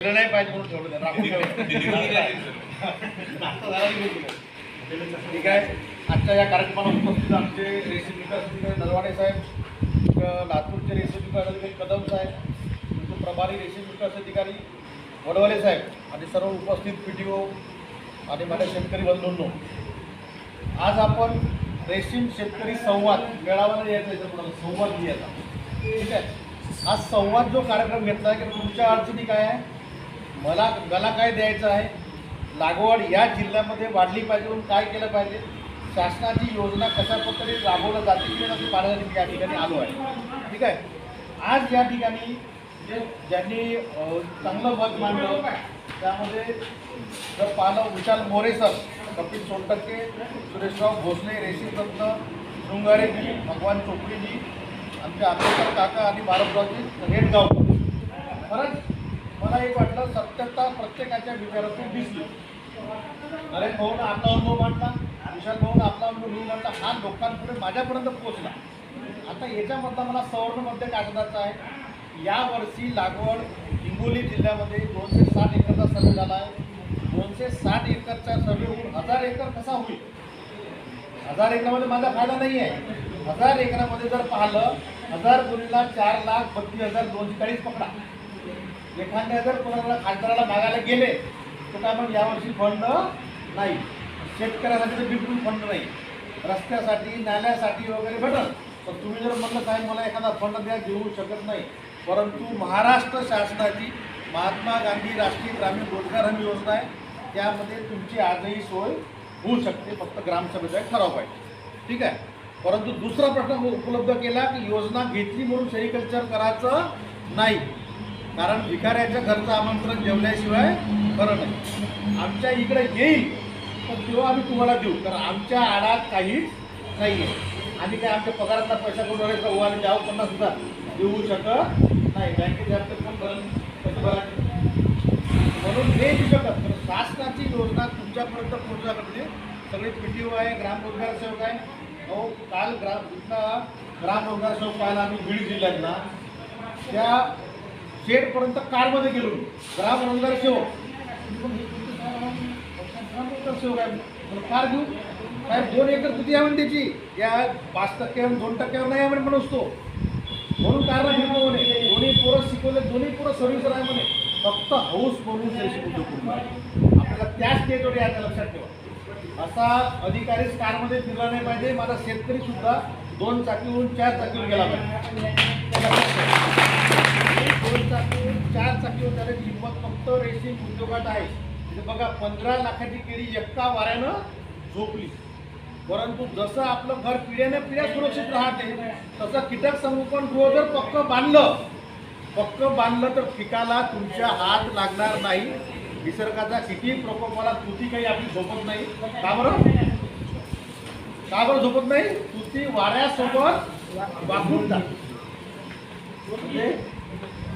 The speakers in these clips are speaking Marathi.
नाही पाहिजे म्हणून ठेवलं. राखून? ठीक आहे. आजच्या या कार्यक्रमाला उपस्थित आमचे रेसिपी विकास अधिकारी नरवाडे साहेब लातूरचे रेसिपी विकास अधिकारी कदम साहेब प्रभारी रेसिपी विकास अधिकारी वडवले साहेब आणि सर्व उपस्थित पी टी ओ आणि माझ्या शेतकरी बंधूंनो आज आपण रेशीम शेतकरी संवाद मेळावा यायचा कोणाला संवाद घ्यायचा ठीक आहे? हा संवाद जो कार्यक्रम घेतला आहे की तुमच्या अडचणी काय आहे? मला मला काय द्यायचं आहे? लागवड या जिल्ह्यामध्ये वाढली पाहिजे म्हणून काय केलं पाहिजे? शासनाची योजना कशा पद्धतीने जाते की नाही असं पाहण्यासाठी या ठिकाणी आलो आहे. ठीक आहे? आज या ठिकाणी जे ज्यांनी चांगलं मत मांडलं त्यामध्ये जर पाहिलं विशाल मोरे सर कपिल सोनटक्के सुरेशराव भोसले रेशीमरत्न शृंगारेजी भगवान चोपडीजी आमचे आंबेडकर काका आणि भारतरावजी हेडगावकर खरंच मला एक वाटलं सत्यता प्रत्येकाच्या विचारातून दिसली. नरेश भाऊन आपला अनुभव मांडला? विशाल भाऊन आपला अनुभव मांडला हा लोकांपुढे माझ्यापर्यंत पोहोचला. आता याच्यामधला मला सवर्णमध्ये कागदाचा आहे? यावर्षी लागवड हिंगोली जिल्ह्यामध्ये दोनशे साठ एकरचा सर्वे झाला आहे. दोनशे साठ एकरच्या सर्वे हजार एकर कसा होईल? हजार एकरामध्ये माझा फायदा नाही आहे हजार एकरामध्ये जर पाहिलं हजार गुणीला चार लाख बत्तीस हजार दोनशे चाळीस पकडा. एखाद्या जर कोणाला खासदाराला मागायला गेले तर काय मग यावर्षी फंड नाही. शेतकऱ्यासाठी तर बिलकुल फंड नाही. रस्त्यासाठी नाल्यासाठी वगैरे भेटल. तर तुम्ही जर म्हणलं साहेब मला एखादा फंड द्या देऊ शकत नाही. परंतु महाराष्ट्र शासनाची महात्मा गांधी राष्ट्रीय ग्रामीण रोजगार हमी योजना आहे. त्यामध्ये तुमची आजही सोय होऊ शकते. फक्त ग्रामसभेचा एक ठराव पाहिजे ठीक आहे? परंतु दुसरा प्रश्न उपलब्ध केला की योजना घेतली म्हणून सेरिकल्चर करायचं नाही. कारण भिकाऱ्याच्या घरचं आमंत्रण जेवल्याशिवाय खरं नाही. आमच्या इकडे येईल तर तेव्हा आम्ही तुम्हाला देऊ. कारण आमच्या आडात काहीच नाही आहे आम्ही काय आमच्या पगारातला पैसा करून वगैरे व आणि द्यावं पन्नास सुद्धा देऊ शकत नाही. बँकेत जास्त कोण भरण कसं भरायचं म्हणून हे देऊ शकत पण शासनाची योजना तुमच्यापर्यंत पोहोचण्याकडे म्हणजे सगळे पी टी ओ आहे ग्रामरोजगार सेवक आहे. अहो काल ग्राम इथला ग्राम सेवक पाहायला आम्ही बीड जिल्ह्यातला. त्या शेडपर्यंत कारमध्ये गेलो. मी. ग्राम रोजगार सेवक ग्राम सेवक आहे कार घेऊ. काय दोन एकर किती आहे म्हणे त्याची या पाच टक्क्यावर दोन टक्क्यावर नाही आहे म्हणून असतो म्हणून कारला फिरतो म्हणे. दोन्ही पोरं शिकवले दोन्ही पोरं सर्व्हिसर आहे म्हणे. फक्त हौस म्हणून शैक्षणिक उद्योग करून आपल्याला त्याच स्टेजवर यायचं लक्षात ठेवा. असा अधिकारीच कारमध्ये फिरला नाही पाहिजे. माझा शेतकरी सुद्धा दोन चाकीवरून चार चाकीवर गेला पाहिजे ते लक्षात ठेवा. एक दोन चाकी चार चाकीवर त्याची किंमत फक्त रेशीम उद्योगात आहे. म्हणजे बघा पंधरा लाखाची केळी एका वाऱ्यानं झोपली. परंतु जसं आपलं घर पिढ्याने पिढ्या सुरक्षित राहते तसं कीटक संगोपन गृह जर पक्क बांधलं पक्क बांधलं तर पिकाला तुमच्या हात लागणार नाही. निसर्गाचा किती प्रकोपाला तुती काही आपली झोपत नाही. का बरं? का बरं झोपत नाही? तुती वाऱ्यासोबत वाकून जाते म्हणजे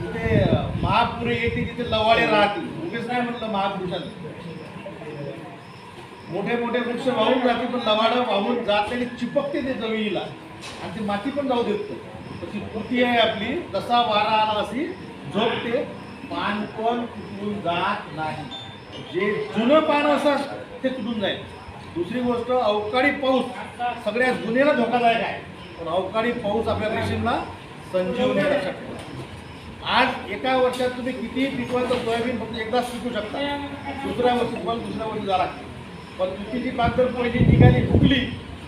तिथे महापुरे येते तिथे लवाळे राहते. उगेच नाही म्हटलं महापुरुषांनी. मोठे मोठे वृक्ष वाहून जाते पण लवाडं वाहून जात आणि चिपकते ते जमिनीला. आणि ती माती पण जाऊ देत तशी कृती आहे आपली तसा वारा आला अशी झोपते. पान पण तुटून जात नाही. जे जुनं पान असत ते तुटून जाईल. दुसरी गोष्ट अवकाळी पाऊस. सगळ्या जुन्याला धोकादायक आहे. पण अवकाळी पाऊस आपल्या रेशीमला संजीवनी लक्षात आज एका वर्षात तुम्ही कितीही पिकवायचं सोयाबीन फक्त एकदाच पिकू शकता. दुसऱ्या वर्षी तुम्हाला दुसऱ्या वर्षी झाला पण तुमची बाग जर पहिली निघाली फुगली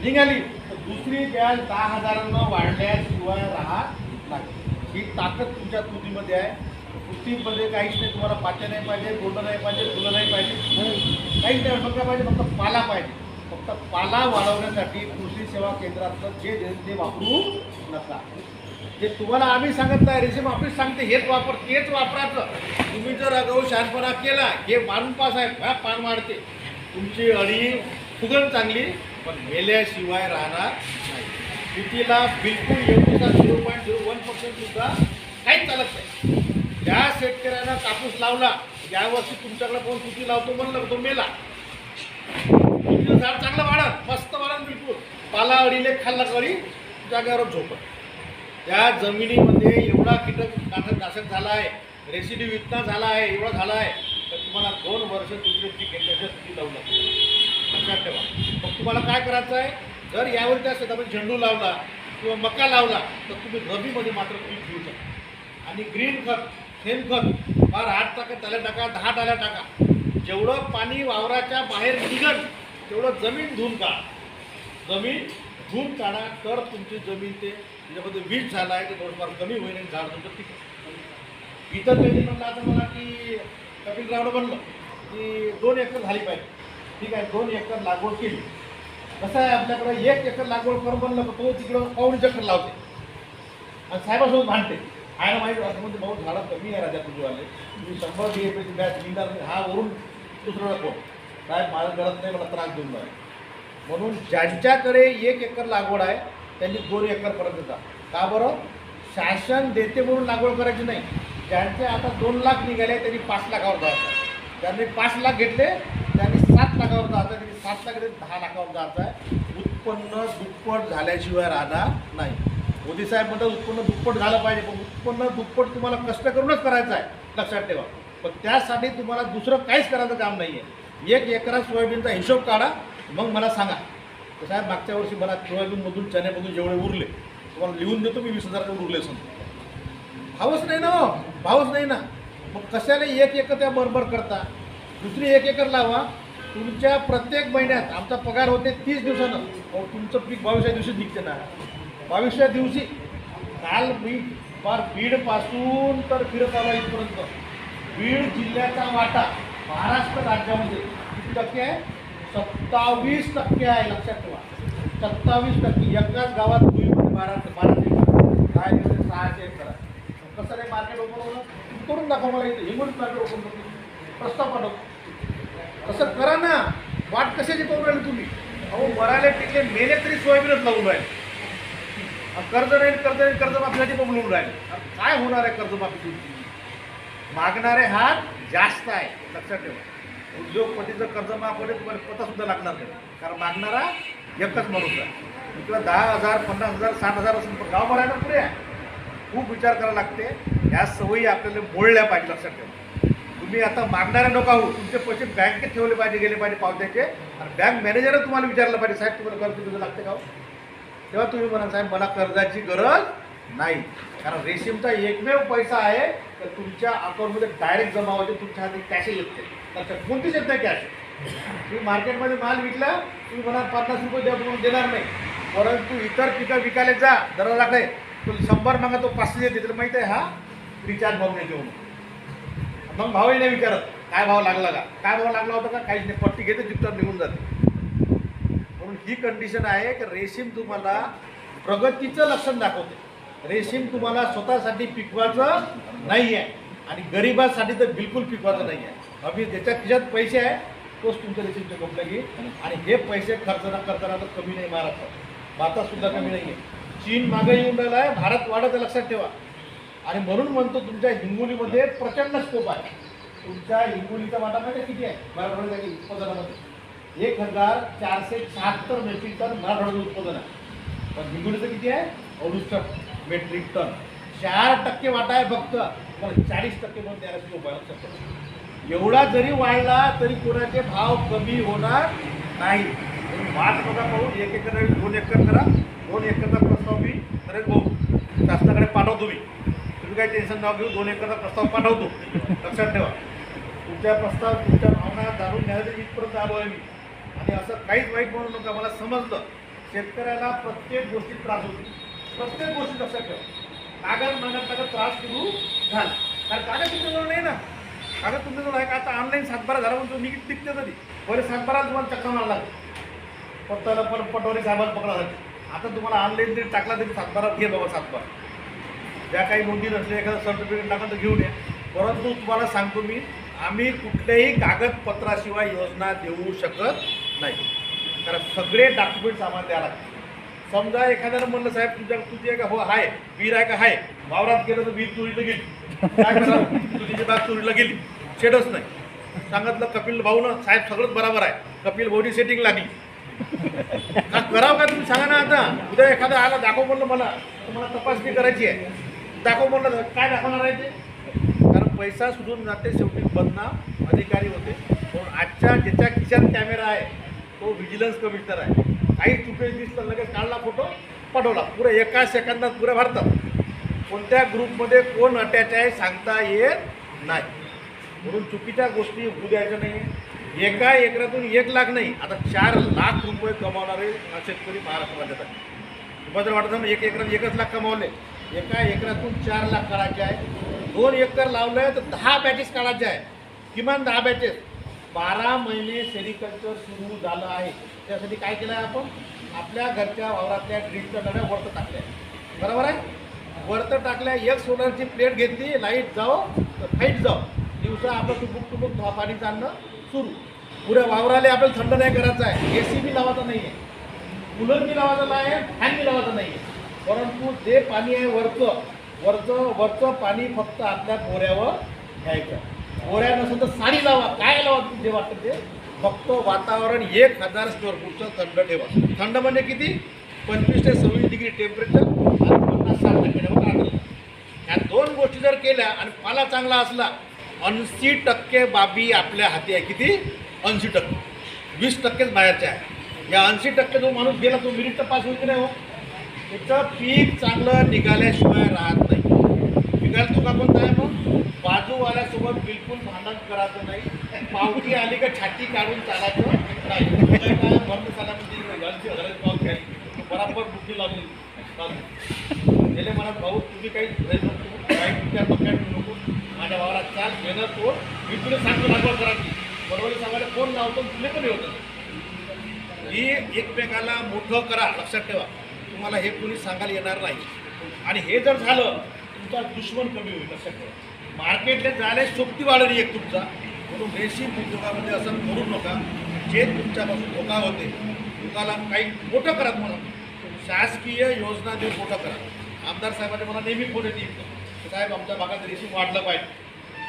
निघाली तर दुसरी बॅग दहा हजारांना वाढल्याशिवाय राहत लागते ही ताकद तुमच्या तुतीमध्ये आहे. कृतीमध्ये काहीच नाही. तुम्हाला पाच्या नाही पाहिजे गोडं नाही पाहिजे फुलं नाही पाहिजे. काहीच नाही फक्त पाहिजे फक्त पाला पाहिजे. फक्त पाला वाढवण्यासाठी कृषी सेवा केंद्रातलं जे ते वापरू नका. जे तुम्हाला आम्ही सांगत नाही रेशीम ऑफिस सांगते हेच वापर तेच वापरायचं. तुम्ही जर अगाऊ शहाणपणा केला हे मारून पास आहे हा पान वाढते तुमची अळी फुगण चांगली पण मेल्याशिवाय राहणार नाही. शेतीला बिलकुल एवढीचा zero point zero one percent सुद्धा काहीच चालत नाही. ज्या शेतकऱ्यानं कापूस लावला यावर्षी तुमच्याकडे कोण तुती लावतो म्हणलं तो मेला? झाड चांगलं वाढत मस्त वाढत बिलकुल. पाला अडीले खाल्ला कळी जागेवर झोपत त्या जमिनीमध्ये एवढा कीटक नाशक नाशक झाला आहे रेसिड्यू इतका झाला आहे एवढा झाला आहे तर तुम्हाला दोन वर्ष तुमचे जी घेतल्याशिवाय स्थिती लावू लागते लक्षात ठेवा. मग तुम्हाला काय करायचं आहे? जर यावर त्या शेतामध्ये झेंडू लावला किंवा मका लावला तर तुम्ही रबीमध्ये मात्र पीक घेऊ शकता. आणि ग्रीन खत शेण खत फार आठ टाका त्याला टाका दहा टाल्या टाका. जेवढं पाणी वावराच्या बाहेर निघत तेवढं जमीन धुवून काढा. जमीन धुवून काढा तर तुमची जमीन ते त्याच्यामध्ये वीज झाला आहे ते थोडंफार कमी होईल आणि झाड तुमचं टिकेल इतर त्यांनी म्हणलं आता मला की कपिलरावनं म्हणलं की दोन एकर झाली पाहिजे. ठीक आहे दोन एकर लागवड केली. कसं आहे आपल्याकडे एक एकर लागवड करून म्हणलं तर तो तिकडं पाऊण चक्कर लावते. आणि साहेबासोबत भांडते. आहे माहीत असं म्हणजे भाऊ झाडं कमी आहे राजा तुझीवाले तुम्ही शंभर डी एपीची बॅच निघणार नाही. हा वरून दुसरं नको. साहेब माझं गरज नाही मला त्रास देऊन नये म्हणून ज्यांच्याकडे एक एकर लागवड आहे त्यांनी दोन एकरपर्यंत देतात का बरं? शासन देते म्हणून लागवड करायची नाही. ज्यांचे आता दोन लाख निघाले त्यांनी पाच लाखावर जायचं. ज्यांनी पाच लाख घेतले त्यांनी सात लाखावर जायचं. त्यांनी सात लाख घेतले दहा लाखावर जायचं आहे. उत्पन्न दुप्पट झाल्याशिवाय राहणार नाही. मोदी साहेब म्हणतात उत्पन्न दुप्पट झालं पाहिजे. पण उत्पन्न दुप्पट तुम्हाला कष्ट करूनच करायचं आहे लक्षात ठेवा. पण त्यासाठी तुम्हाला दुसरं काहीच करायचं काम नाही आहे एक एकरा सोयाबीनचा हिशोब काढा मग मला सांगा. तर साहेब मागच्या वर्षी मला सोयाबीनमधून चण्यामधून जेवढे उरले तुम्हाला लिहून देतो मी वीस हजार उरले समजा. भावच नाही ना हो भावच नाही ना. मग कशाने एक एकर त्या बरोबर करता? दुसरी एक एकर लावा. तुमच्या प्रत्येक महिन्यात आमचा पगार होते तीस दिवसानं. अहो, तुमचं पीक बावीसच्या दिवशी निघते ना. बावीसच्या दिवशी काल मी फार बीडपासून तर फिरत आला इथपर्यंत. बीड जिल्ह्याचा वाटा महाराष्ट्र राज्यामध्ये. किती टक्के आहे? सत्तावीस टक्के आहे लक्षात ठेवा. सत्तावीस टक्के. एकाच गावात भुईमध्ये बारा बाराशे काय सहाशे करा. कसं रे मार्केट ओपन होणं? तुम्ही करून दाखवा मला इथे. हिंगोलीत मार्केट ओपन करतो प्रस्ताव पाठव. तसं करा ना. वाट कशाची पाहून राहिली तुम्ही? अहो मरायला टिकले मेले तरी सोयाबीनच लावून राहिले. कर्ज नाही कर्ज नाही कर्जमाफीसाठी पण बोलून राहिले. आता काय होणार आहे कर्जमाफी तुमची मागणारे हात जास्त आहे. लक्षात ठेवा. उद्योगपतीचं कर्ज माफ होते तुम्हाला पतासुद्धा लागणार नाही. कारण मागणारा एकच माणूस आहे. किंवा दहा हजार पन्नास हजार साठ हजार असून पण गाव भरायला पुरे खूप विचार करायला लागते. ह्या सवयी आपल्याला मोडल्या पाहिजे लक्षात ठेवा. तुम्ही आता मागणारे नको आहो तुमचे पैसे बँकेत ठेवले पाहिजे गेले पाहिजे पावत्याचे. आणि बँक मॅनेजरच तुम्हाला विचारलं पाहिजे साहेब तुम्हाला कर्ज तुझं लागते का हो? तेव्हा तुम्ही म्हणा साहेब मला कर्जाची गरज नाही. कारण रेशीमचा एकमेव पैसा आहे तर तुमच्या अकाउंटमध्ये डायरेक्ट जमा होते तुमच्या हाती कॅश येत. नाही कोणतीच येत नाही कॅश तुम्ही मार्केटमध्ये माल विकला तुम्ही म्हणा पन्नास रुपये द्या म्हणून देणार नाही. परंतु इतर पिकं विकायला जा दर लागले तो शंभर मागा तो पाचशे देते तर माहीत आहे हा? रिचार्ज भाव नाही घेऊन मग भावही नाही विचारत. काय भाव लागला का? काय भाव लागला होता का? काहीच नाही. पट्टी घेते तिथं निघून जाते. म्हणून ही कंडिशन आहे की रेशीम तुम्हाला प्रगतीचं लक्षण दाखवते. रेशीम तुम्हाला स्वतःसाठी पिकवायचं नाही आहे आणि गरिबासाठी तर बिलकुल पिकवायचं नाही आहे अभि ज्याच्या खिशात पैसे आहे तोच तुमच्या रेशीमचे कंपनी घेईल आणि हे पैसे खर्च न करताना तर कमी नाही महाराष्ट्रात. भारतातसुद्धा कमी नाही आहे चीन मागे येऊन राहिला आहे भारत वाढत लक्षात ठेवा. आणि म्हणून म्हणतो तुमच्या हिंगोलीमध्ये प्रचंड स्कोप आहे. तुमच्या हिंगोलीचा वाटा माहिती किती आहे? मराठवाड्याच्या उत्पादनामध्ये. एक हजार चारशे शहात्तर मेट्रिक टन मराठवाड्याचं उत्पादन आहे. पण हिंगोलीचं किती आहे? अडुसष्ट. Metric ton. चार टक्के वाटा आहे फक्त. पण चाळीस टक्के म्हणून द्यायला स्कोप आहे शकतो. एवढा जरी वाढला तरी कोणाचे भाव कमी होणार नाही. वाट बघा पाहून. एक एकर दोन एकर करा. दोन एकरचा प्रस्ताव मी खरेच भाऊ शासनाकडे पाठवतो मी. तुम्ही काही टेन्शन नाव घेऊ. दोन एकरचा प्रस्ताव पाठवतो. लक्षात ठेवा. तुमच्या प्रस्ताव तुमच्या भावना जाणून घ्यायला इथपर्यंत आलो आहे मी. आणि असं काहीच वाईट म्हणू नका. मला समजलं. शेतकऱ्याला प्रत्येक गोष्टीत त्रास होतो. प्रत्येक गोष्टी लक्षात ठेवा. कागद मागत कागद त्रास सुरू झाला. कारण कागद तुमच्याजवळ नाही ना. कागद तुमच्याजवळ आहे का? आता ऑनलाईन सातबारा झाला म्हणतो मी टिकते तरी. पहिले सातबारा तुम्हाला चक्कर मारला पत्ताला पण पटोरी साहेबाला पकडा जाते आता तुम्हाला ऑनलाईन जरी टाकला तरी सातबारा घे बाबा सातबारा. ज्या काही नोंदी नसल्या एखादं सर्टिफिकेट टाका तर घेऊन या. परंतु तुम्हाला सांगतो मी आम्ही कुठल्याही कागदपत्राशिवाय योजना देऊ शकत नाही. कारण सगळे डॉक्युमेंट्स आम्हाला द्यावं लागतात समजा एखाद्यानं म्हणलं साहेब तुझ्या तुझी आहे का हो आहे वीर आहे का? आहे वावरात गेलं तर वीर चोरीला गेली. काय करावं तुझी बाग चोरीला गेली. शेडच नाही. सांगितलं कपिल भाऊनं साहेब सगळंच बरोबर आहे. कपिल भाऊनी सेटिंग लागली. का करावं का तुम्ही? सांगा ना आता. उद्या एखादा आला दाखव म्हणलं मला. तर मला तपासणी करायची आहे. दाखव म्हणलं काय दाखवणार आहे ते? कारण पैसा सुधून जाते शेवटी बदनाम अधिकारी होते. म्हणून आजच्या ज्याच्या खिशात कॅमेरा आहे तो व्हिजिलन्स कमिशनर आहे. काही चुके दिसलं लगेच काढला फोटो पाठवला. पुरे एका सेकंदात पुऱ्या भारतात. कोणत्या ग्रुपमध्ये कोण अटॅच आहे सांगता येत नाही. म्हणून चुकीच्या गोष्टी होऊ द्यायच्या नाही एका एकरातून एक लाख नाही आता चार लाख रुपये कमावणारे शेतकरी महाराष्ट्र राज्यात आहे. तुम्हाला जर वाटत एक एकरात एकच लाख कमावले एका एकरातून चार लाख काढायचे आहे. दोन एकर लावलं तर दहा बॅचेस काढायचे आहे. किमान दहा बॅचेस बारा महिने सेरिकल्चर सुरू झालं आहे. त्यासाठी काय केलं आहे आपण? आपल्या घरच्या वावरातल्या ड्रिंकच्या नव्या वरतं टाकल्या. बरोबर आहे? वरतं टाकल्या एक सोलरची प्लेट घेतली लाइट जाओ तर फाईट जाओ दिवसा आपलं टुबुक टुबुक पाणी चालणं सुरू. पुऱ्या वावराले आपल्याला थंड नाही करायचं आहे. ए सी बी लावायचा नाही आहे कूलर बी लावायचा नाही आहे. फॅन बी लावायचा नाही आहे परंतु जे पाणी आहे वरचं वरचं वरचं पाणी फक्त आपल्या बोऱ्यावर घ्यायचं. बोऱ्या नसेल तर साडी लावा. काय लावा तुम्ही जे वाटतं ते? फक्त वातावरण एक हजार स्क्वेअर फूटचं थंड ठेवा. थंड म्हणजे किती? पंचवीस ते सव्वीस डिग्री टेम्परेचर आणि पन्नास साठ टक्के आढळलं ह्या दोन गोष्टी जर केल्या आणि पाला चांगला असला ऐंशी टक्के बाबी आपल्या हाती आहे. किती? ऐंशी टक्के. वीस टक्केच बाहेरच्या आहे. या ऐंशी टक्के जो माणूस गेला तो मिनिट तर पास होईल की नाही हो. त्याचं पीक चांगलं निघाल्याशिवाय राहत नाही. निघाल तुका कोणता आहे मग? बाजूवाल्यासोबत बिलकुल भांडण करायचं नाही. पावती आली का छाती काढून चालायचं. नाही बंद चालामध्ये म्हणजे ऐंशी पावती आली बराबर बुद्धी लागली. गेले मला भाऊ तुम्ही काही घरी नको. काही नको माझ्या वावरात चाल मेहनत तो मी तुला सांगतो लागवड करायची बरोबर सांगायला फोन लावतो तुले पण होतं? ही एकमेकाला मोठं करा लक्षात ठेवा. तुम्हाला हे कोणी सांगायला येणार नाही. आणि हे जर झालं तुमचा दुश्मन कमी होईल लक्षात ठेवा. मार्केटला जायला सोबती वाढली एक तुमचा. म्हणून रेशीम उद्योगामध्ये असं करू नका. जे तुमच्यापासून धोका होते लोकाला काही मोठं करा तुम्हाला. शासकीय योजना देऊन मोठं करा. आमदार साहेबांनी मला नेहमी फोन येते साहेब आमच्या भागात रेशीम वाढलं पाहिजे.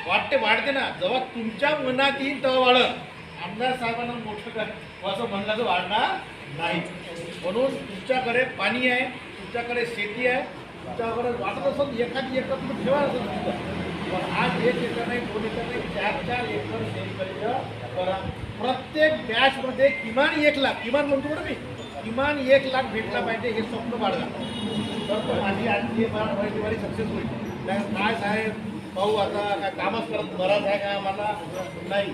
वाटते वाढते ना. जेव्हा तुमच्या मनात येईल तेव्हा वाढत आमदार साहेबांना मोठं कर. असं म्हणलं तर वाढणार नाही. म्हणून तुमच्याकडे पाणी आहे तुमच्याकडे शेती आहे. तुमच्याकडे वाटत असेल एखादी एकत्र ठेवा असं तुमचं पण आज एक लिटर नाही दोन लिटर नाही चार चार एकर शेतकरी करा प्रत्येक बॅचमध्ये किमान एक लाख किमान म्हणतो बरं मी किमान एक लाख भेटला पाहिजे हे स्वप्न बाळगा. तर माझी आजची मला दिवाळी सक्सेस होईल. नाही काय साहेब भाऊ आता काय कामच करत बराच आहे का मला नाही.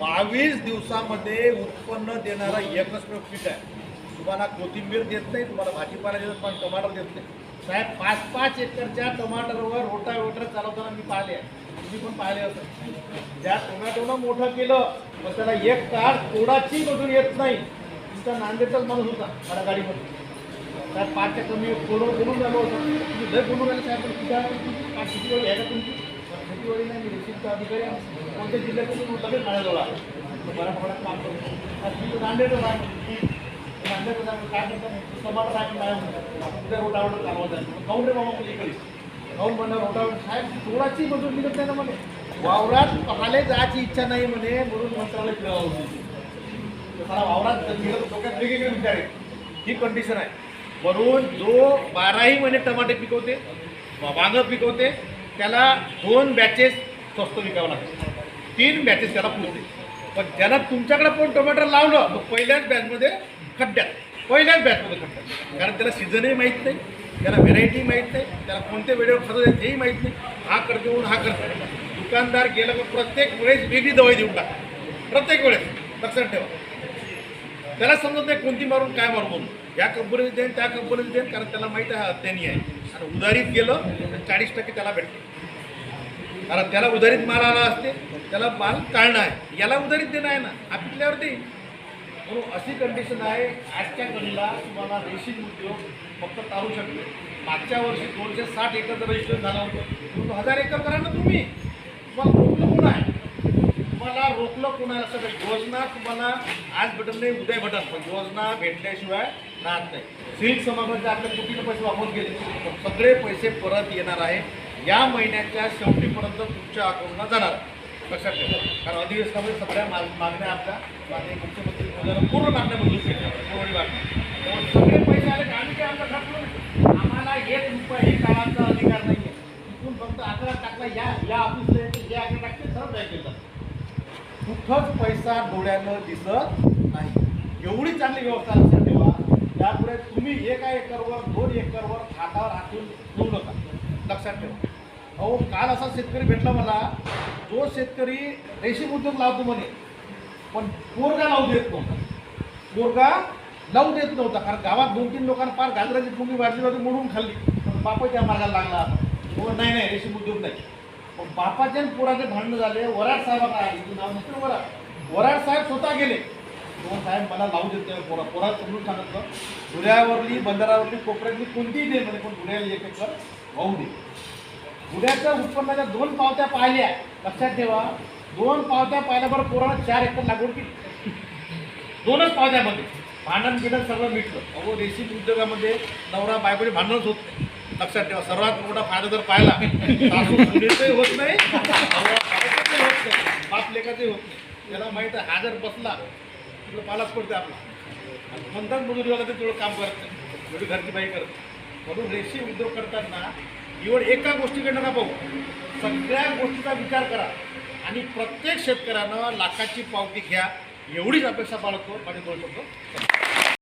बावीस दिवसामध्ये उत्पन्न देणारा एकच पीक आहे तुम्हाला कोथिंबीर देत नाही तुम्हाला भाजीपाला देत पण टमाटर देत नाही. साहेब पाच पाच एकरच्या टमाटरवर रोटावेटर चालवताना मी पाहिले. तुम्ही पण पाहिले असं ज्या टोमॅटोनं मोठं केलं मग त्याला एक कार तोडाची मधून येत नाही. तुमचा नांदेडचाच माणूस होता मला गाडीमध्ये साहेब पाचच्या कमी बोलून बोलून झालो होतं. तुम्ही लय बोलून राहिले साहेब पण तुझ्या पाच शेतीवाडी आहे का तुमची? शेतीवाडी नाही मी रेशीमचा अधिकारी कोणत्या जिल्ह्यातून तुम्ही लगेच माझ्याजवळ आला? मराठवाड्यात काम करतो आज तर नांदेडच आहे. काय करता टमाटर आहे काय म्हणतात उद्या रोटावर चालवत आहे काऊन रे बाबा मुली इकडे काऊन म्हणणार रोटावर साहेब थोडाची मजूर निघत नाही ना म्हणे वावरात पाहाले जायची इच्छा नाही म्हणे म्हणून मंत्रालय फिरावं होती मला वावरात गेलं तर डोक्यात वेगवेगळे विचार आहेत. ही कंडिशन आहे. म्हणून जो बाराही महिने टमाटे पिकवते वांगं पिकवते त्याला दोन बॅचेस स्वस्त विकावं लागते. तीन बॅचेस त्याला पुरते. पण ज्याला तुमच्याकडे पण टोमॅटो लावलं मग पहिल्याच बॅचमध्ये खड्ड्यात. पहिल्याच बॅचमध्ये खड्ड्यात. कारण त्याला सीझनही माहीत नाही त्याला व्हेरायटी माहीत नाही त्याला कोणते वेळेवर खरं आहे तेही माहीत नाही. हा करते म्हणून हा करते. दुकानदार गेलं की प्रत्येक वेळेस वेगळी दवाई देऊन टाका प्रत्येक वेळेस. लक्षात ठेवा. त्याला समजत नाही कोणती मारून काय मारू म्हणून. या कंपनीत देईन त्या कंपनीत देईन कारण त्याला माहीत आहे अध्ययनी आहे. आणि उधारीत गेलं तर चाळीस टक्के त्याला भेटते. कारण त्याला उधारीत माल आला असते त्याला माल काढणं आहे. याला उधारीत देणं आहे ना. हा देईल म्हणून अशी कंडिशन आहे आजच्या घडीला तुम्हाला रेशीम उद्योग फक्त टाळू शकतो. मागच्या वर्षी दोनशे साठ एकरचं रजिस्ट्रेशन झालं होतं म्हणून हजार एकर करा ना तुम्ही. तुम्हाला रोखलं कोण आहे? तुम्हाला रोखलं कोण आहे? असं काही योजना तुम्हाला आज भेटत नाही उद्या भेटत पण योजना भेटल्याशिवाय राहत नाही. सिल्क समाजाचे आपल्या कुठले पैसे वापरून गेले. सगळे पैसे परत येणार आहे. या महिन्याच्या शेवटीपर्यंत तुमच्या अकाउंटला जाणार. लक्षात ठेवा. कारण अधिवेशनामध्ये सगळ्या माग मागण्या आपल्या मागण्या मुख्यमंत्री महोदयाला पूर्ण मागण्या बदलू शकतात पूर्ण मागण्या त्यामुळे सगळे पैसे आले कारण आम्ही काय आमचा खातो आम्हाला एक रुपयाही काळाचा अधिकार नाही आहे. तिथून फक्त फक्त आकडा टाकला या या ऑफिसला येते जे आकडे टाकते सर्व बँकेत जातात कुठंच पैसा डोळ्यानं दिसत नाही. एवढी चांगली व्यवस्था लक्षात ठेवा. त्यापुढे तुम्ही एका एकरवर दोन एकरवर हातावर हातून ठेवू नका. लक्षात ठेवा. अहो काल असा शेतकरी भेटला मला. जो शेतकरी रेशीम उद्योग लावतो म्हणे. पण पोरगा लावू देत नव्हता. पोरगा लावू देत नव्हता. कारण गावात दोन तीन लोकांना फार गाजराची मुंगी वाढली होती मोडून खाल्ली. पण बापाच्या मार्गाला लागला आता नाही नाही रेशीम उद्योग नाही. पण बापाचे आणि पोराचे भांडणं झाले. वराड साहेबांना आली. तू नाव नसतं वराड वराड साहेब स्वतः गेले. दोन साहेब मला लावू देत नाही पोरा. पोरा समजून सांगितलं धुऱ्यावरली बंदरावरली कोपऱ्यातली कोणतीही दे म्हणे. पण धुऱ्याला एक एकर वाहू दे. उद्याच्या उत्पन्नाच्या दोन पावत्या पाहिल्या. लक्षात ठेवा. दोन पावत्या पाहिल्याबरोबर पोरानं चार एकर लागवड केली. दोनच पावत्यामध्ये. भांडण बिडण सगळं मिटलं. अहो रेशीम उद्योगामध्ये नवरा बायकोने भांडणच होत नाही. लक्षात ठेवा. सर्वात मोठा फायदा जर पाहिला सासू होत नाही पाच बायकोचंही होत नाही. बाप लेखाचंही होत नाही. त्याला माहीत आहे हा जर बसला तुला पालाच पडते आपला. आणि म्हणतात मजुरीवाला ते तेवढं काम करत नाही. घरची बाई करत म्हणून रेशीम उद्योग करताना निवड एका गोष्टीकडे नका पाहू सगळ्या गोष्टीचा विचार करा. आणि प्रत्येक शेतकऱ्यानं लाखाची पावती घ्या. एवढीच अपेक्षा बाळगतो माझे दोन शकतो.